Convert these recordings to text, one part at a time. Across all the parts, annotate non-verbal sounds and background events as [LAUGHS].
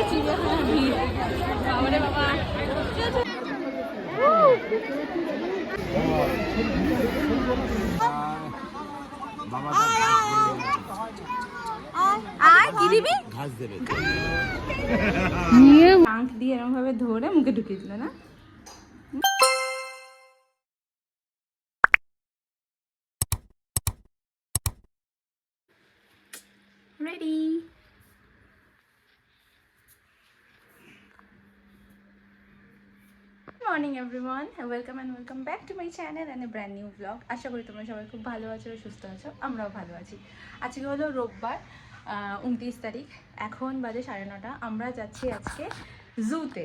ভিড় বাবারে বাবা নিয়ে আঁখ দিয়ে এরকম ভাবে ধরে মুখে ঢুকিয়ে দিল না? Ready morning everyone welcome and welcome back to my channel and a brand new blog আশা করি তোমরা সবাই খুব ভালো আছো, সুস্থ আছো, আমরাও ভালো আছি। আজকে হলো রোববার উনত্রিশ তারিখ। এখন বাজে সাড়ে নটা। আমরা যাচ্ছি আজকে জুতে।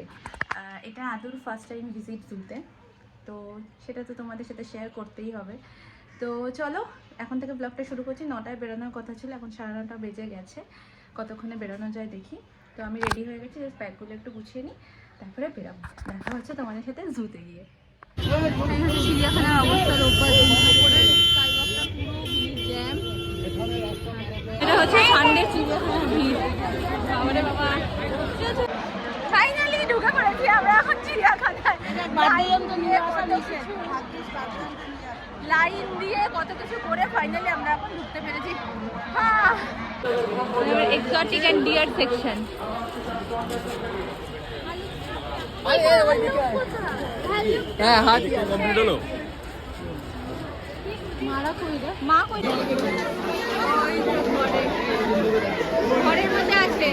এটা আদুর ফার্স্ট টাইম ভিজিট জুতে। তো সেটা তো তোমাদের সাথে শেয়ার করতেই হবে। তো চলো, এখন থেকে ব্লগটা শুরু করছি। নটায় বেরোনোর কথা ছিল, এখন সাড়ে নটা বেজে গেছে। কতক্ষণে বেরোনো যায় দেখি। তো আমি রেডি হয়ে গেছি জাস্ট ব্যাগগুলো একটু গুছিয়ে নিই। তারপরে বেরাবো। দেখা হচ্ছে তোমাদের সাথে জুতে গিয়ে। চিড়িয়াখানার অবস্থা এটা হচ্ছে সানডে চিড়িয়াখানার ভিড়। বাবারে বাবা। ফাইনালি ঢুকে পড়েছি আমরা এখন চিড়িয়াখানায়। লাইন দিয়ে কত কিছু লাইন দিয়ে কত কিছু করে ফাইনালি আমরা এখন ঢুকতে পেরেছি। হ্যাঁ। এক্সোটিক অ্যান্ড ডিয়ার সেকশন হ্যাঁ হাত। কমপ্লিট হলো? কই রে? ঘরের মধ্যে আছে।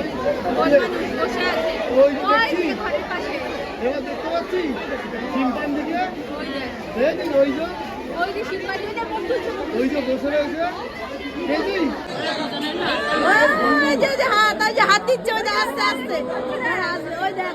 বন মানুষ বসে আছে। ওই ঘরের পাশে। দেখতে পাচ্ছি? চিম্পাঞ্জিকে ওই যে। ওই যে ওই ওই যে বন্ধু ছিল। ওই যে বসে রয়েছে। এই যে। ওই যে ওই যে হাত হাত দিচ্ছে ওই যে আস্তে আস্তে। ওই দেখ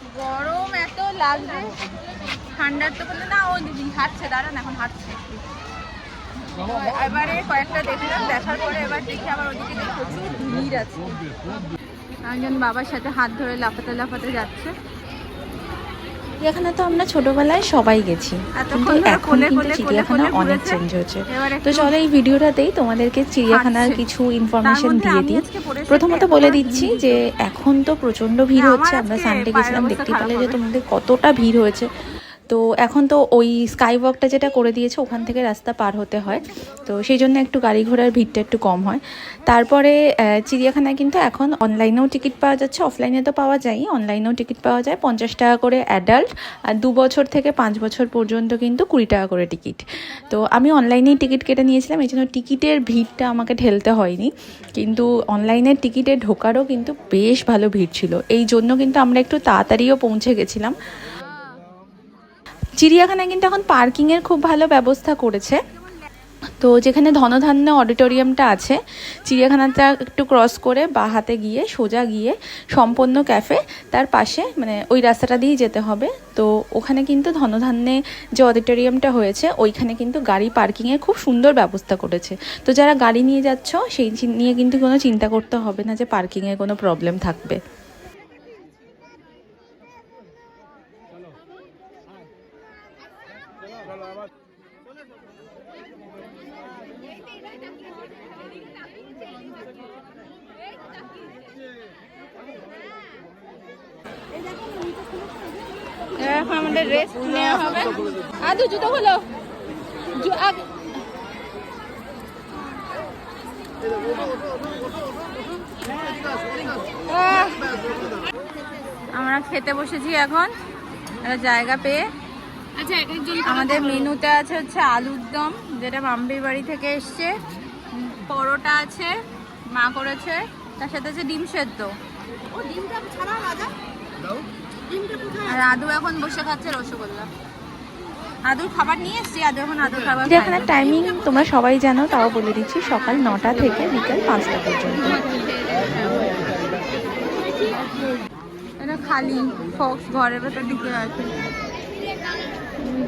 লাগছে ঠান্ডার তো কোনো না ও দিদি হাঁটছে, দাঁড়ান, এখন হাঁটছে। এবারে কয়েকটা দেখলাম, দেখার পরে এবার দেখি আবার ওদিকে প্রচুর ভিড় আছে। একজন বাবার সাথে হাত ধরে লাফাতে লাফাতে যাচ্ছে। চিড়িয়াখানা তো আমরা ছোটবেলায় সবাই গেছি। কিন্তু এখন কিন্তু চিড়িয়াখানা অনেক চেঞ্জ হয়েছে তো চলো এই ভিডিওটাতেই তোমাদেরকে চিড়িয়াখানার কিছু ইনফরমেশন দিয়ে দিই। প্রথমত বলে দিচ্ছি যে এখন তো প্রচণ্ড ভিড় হচ্ছে আমরা সানডে গেছিলাম দেখতে পেলে যে তোমাদের কতটা ভিড় হয়েছে। তো এখন তো ওই স্কাই ওয়াকটা যেটা করে দিয়েছে, ওখান থেকে রাস্তা পার হতে হয়। তো সেই জন্য একটু গাড়ি ঘোড়ার ভিড়টা একটু কম হয়। তারপরে চিড়িয়াখানায় কিন্তু এখন অনলাইনেও টিকিট পাওয়া যাচ্ছে অফলাইনে তো পাওয়া যায় অনলাইনেও টিকিট পাওয়া যায় পঞ্চাশ টাকা করে অ্যাডাল্ট আর দু বছর থেকে পাঁচ বছর পর্যন্ত কিন্তু কুড়ি টাকা করে টিকিট তো আমি অনলাইনেই টিকিট কেটে নিয়েছিলাম, এই জন্য টিকিটের ভিড়টা আমাকে ঠেলতে হয়নি। কিন্তু অনলাইনের টিকিটে ঢোকারও কিন্তু বেশ ভালো ভিড় ছিল। এই জন্য কিন্তু আমরা একটু তাড়াতাড়িও পৌঁছে গেছিলাম। চিড়িয়াখানায় কিন্তু এখন পার্কিংয়ের খুব ভালো ব্যবস্থা করেছে। তো যেখানে ধনধান্য অডিটোরিয়ামটা আছে, চিড়িয়াখানাটা একটু ক্রস করে বা হাতে গিয়ে, সোজা গিয়ে সম্পন্ন ক্যাফে তার পাশে মানে ওই রাস্তাটা দিয়েই যেতে হবে। তো ওখানে কিন্তু ধনধান্যে যে অডিটোরিয়ামটা হয়েছে, ওইখানে কিন্তু গাড়ি পার্কিংয়ের খুব সুন্দর ব্যবস্থা করেছে। তো যারা গাড়ি নিয়ে যাচ্ছ, সেই নিয়ে কিন্তু কোনো চিন্তা করতে হবে না যে পার্কিংয়ে কোনো প্রবলেম থাকবে। এখন আমাদের রেস্ট নেওয়া হবে। আদু জুতো হলো আমরা খেতে বসেছি এখন। জায়গা পেয়ে। আমাদের মেনুতে আছে হচ্ছে আলুর দম যেটা মাম্পির বাড়ি থেকে এসছে। পরোটা আছে মা করেছে তার সাথে আছে ডিম সেদ্ধ। আর আদু এখন বসে খাচ্ছে রসগোল্লা। আদুর খাবার নিয়ে এসছি আদু এখন আদুর খাবার খায়। চিড়িয়াখানার টাইমিং তোমরা সবাই জানো তাও বলে দিচ্ছি সকাল নটা থেকে বিকেল পাঁচটা পর্যন্ত। খালি ফক্স ঘরের ভেতর দিকে আছে।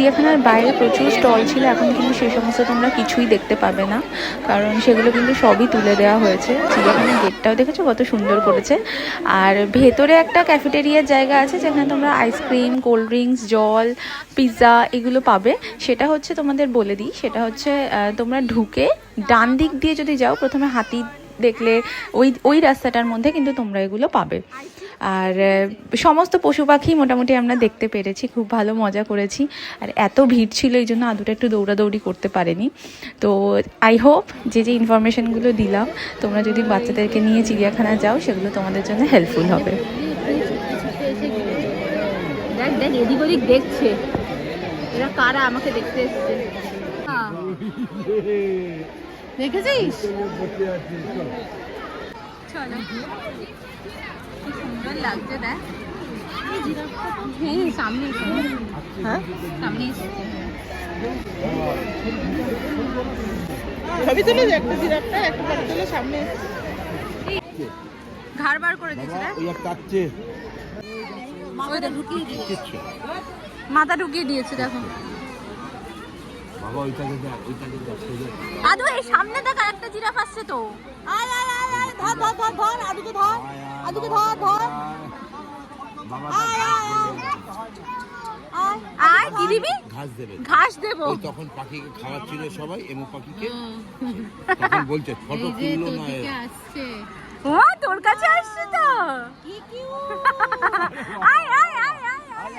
চিড়িয়াখানার বাইরে প্রচুর স্টল ছিল, এখন কিন্তু সেই সমস্ত তোমরা কিছুই দেখতে পাবে না। কারণ সেগুলো কিন্তু সবই তুলে দেওয়া হয়েছে। চিড়িয়াখানার গেটটাও দেখেছ কত সুন্দর করেছে। আর ভেতরে একটা ক্যাফেটেরিয়ার জায়গা আছে, যেখানে তোমরা আইসক্রিম কোল্ড ড্রিঙ্কস জল পিৎজা এগুলো পাবে। সেটা হচ্ছে তোমাদের বলে দিই, সেটা হচ্ছে তোমরা ঢুকে ডান দিক দিয়ে যদি যাও, প্রথমে হাতি দেখলে ওই ওই রাস্তাটার মধ্যে কিন্তু তোমরা এগুলো পাবে। আর সমস্ত পশু পাখি মোটামুটি আমরা দেখতে পেরেছি খুব ভালো মজা করেছি। আর এত ভিড় ছিল এই জন্য আদুটা একটু দৌড়াদৌড়ি করতে পারেনি। তো আই হোপ যে যে ইনফরমেশনগুলো দিলাম তোমরা যদি বাচ্চাদেরকে নিয়ে চিড়িয়াখানা যাও সেগুলো তোমাদের জন্য হেল্পফুল হবে। দেখ দেখ এদিক ওদিক দেখছে। এরা কারা? আমাকে দেখতে এসছে। দেখেছিস? চলো। কি সুন্দর লাগছে দেখ। হ্যাঁ সামনে হ্যাঁ? সামনে এসেছে ছবি তুলে যে একটা জিরাফটা একটা ফটো তুলে সামনে ঘাড় বার করে দিয়েছে দেখ। ওই একটা আছে। ওইটা ঢুকিয়ে দিয়েছে। মাথা ঢুকিয়ে দিয়েছে দেখো। বাবা ওইটাকে দেখ ওইটাকে দেখ আদু এই সামনে দেখ একটা জিরাফ আসছে তো। আয়। ধর ধর ধর ধর আদুকে ধর আদুকে ধর ধর। আয় আয় আয় আয়। আয় কি দিবি ঘাস দেবে। ঘাস দেবো। ওই তখন পাখিকে খাওয়াচ্ছিল সবাই পাখিকে তখন বলছে ফটো তুললো না ও তোর কাছে আসছে তো আয় আয় আয় আয় আয়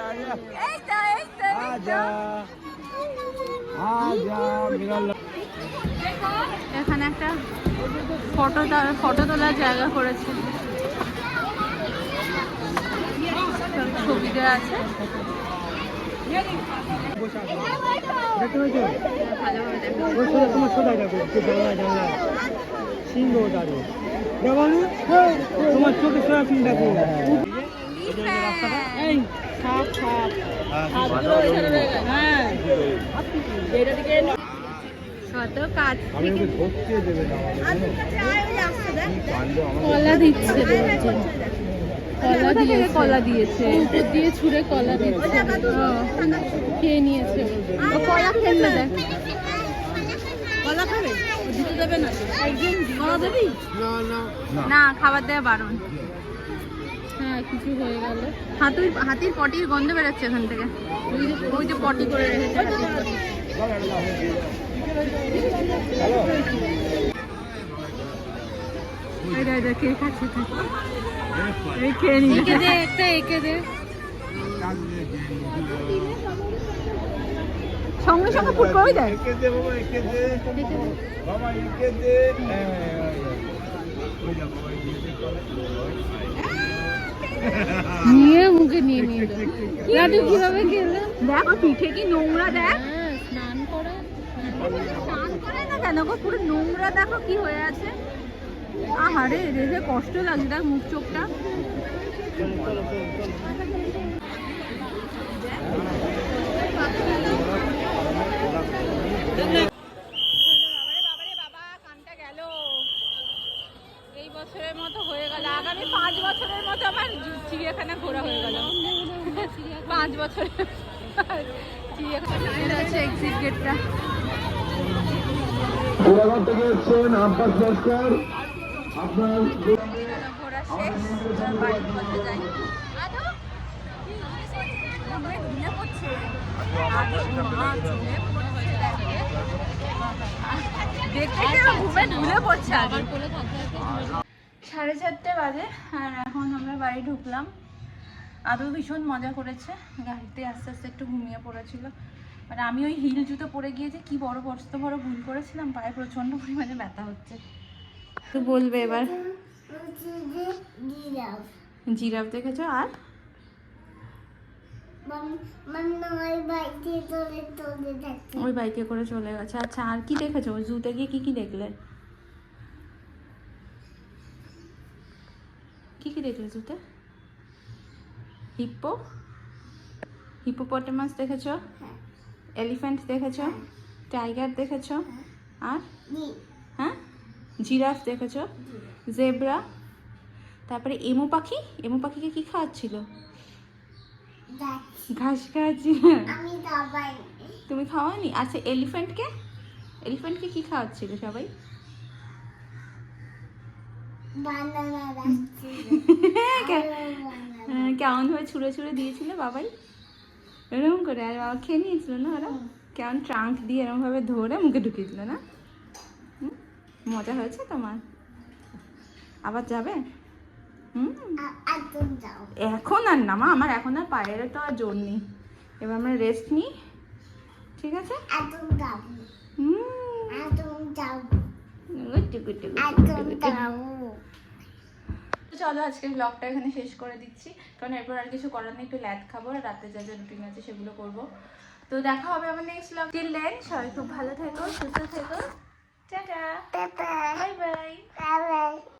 আয় এই তো এই তো এই তো এখানে একটা ফটো ফটো তোলার জায়গা করেছে। ছবি দেওয়া আছে তোমার চোখে দেখো রয়ে গেছে হ্যাঁ দিকে কত কাজ কলা দিচ্ছে কলা দিয়েছে। কলা দিয়েছে। উপর দিয়ে ছুঁড়ে কলা দিচ্ছে। খেয়ে নিয়েছে। কলা দেখ কলা খাবে? দিতে দেবে না। একজন কলা দেবি? না না। না খাবার দেওয়া বারণ। হ্যাঁ কিছু হয়ে গেল। হাতির হাতির পটির গন্ধ বেরোচ্ছে এখান থেকে। ওই যে ওই যে পটি করে রেখেছে সঙ্গে সঙ্গে ফুট করে দেয় নিয়ে মুখে নিয়ে নিয়ে। কীভাবে খেলে? দেখো পিঠে কি নোংরা দেখ। করে না কেন গো? পুরো নোংরা, দেখো কি হয়ে আছে। আহারে রেজে কষ্ট লাগছে মুখ, চোখটা এই বছরের মতো হয়ে গেল আগামী পাঁচ বছরের মতো আমার জু- চিড়িয়াখানা ঘোরা হয়ে গেল পাঁচ বছরে চিড়িয়াখানা এটা হচ্ছে এক্সিট গেটটা কোলাঘাট থেকে এসছেন আব্বাস লস্কর আপনার ঘোরা শেষ এবার বাড়ি বলতে যাই আদু ঘুমে ঢুলে পড়ছে আদু মা ঢুলে পড়ছে দেখতে কেউ ঘুমে পড়ছে আবার কোলে সাড়ে চারটে বাজে, আর এখন আমরা বাড়ি ঢুকলাম। আদৌ ভীষণ মজা করেছে, গাড়িতে আস্তে আস্তে একটু ঘুমিয়ে পড়েছিল। মানে আমি ওই হিল জুতো পরে গিয়ে যে কি বড় বড় বড় ভুল করেছিলাম পায়ে প্রচণ্ড পরিমাণে ব্যথা হচ্ছে। তো বলবে এবার। জিরাফ দেখেছ আর? ওই বাইকে করে চলে গেছে। আচ্ছা আর কি দেখেছ? জুতে গিয়ে কি কি দেখলে? কি কি দেখলে জুতে? হিপ্পো? হিপোপটেমাস দেখেছ? এলিফ্যান্ট দেখেছ? টাইগার দেখেছ? আর? হ্যাঁ? জিরাফ দেখেছ? জেব্রা? তারপরে এমু পাখি? এমু পাখিকে কি খাওয়াচ্ছিল? ঘাস খাওয়াচ্ছিল? দাবাই তুমি খাওয়ানি আচ্ছা এলিফ্যান্টকে? এলিফ্যান্টকে কি খাওয়াচ্ছিল সবাই? [LAUGHS] রাখছি হ্যাঁ, কেমন ভাবে ছুঁড়ে ছুঁড়ে দিয়েছিল বাবাই? এরকম করে আর বাবা খেয়ে নিয়েছিল না ওরা? কেমন ট্রাঙ্ক দিয়ে এরকম ভাবে ধরে মুখে ঢুকিয়েছিল না? মজা হয়েছে তোমার? আবার যাবে? এখন আর না মা আমার এখন আর পায়ের তো আর জোর নেই। এবার আমরা রেস্ট নিই ঠিক আছে? হুম। গুট্টু চলো আজকের ব্লগটা এখানে শেষ করে দিচ্ছি। কারণ এরপর আর কিছু করার নেই একটু ল্যাদ খাব আর রাতে যা যা রুটিন আছে সেগুলো করব। তো দেখা হবে আমার নেক্সট ব্লগ টিল দেন সবাই খুব ভালো থেকো সুস্থ থেকো। টাটা। Bye bye bye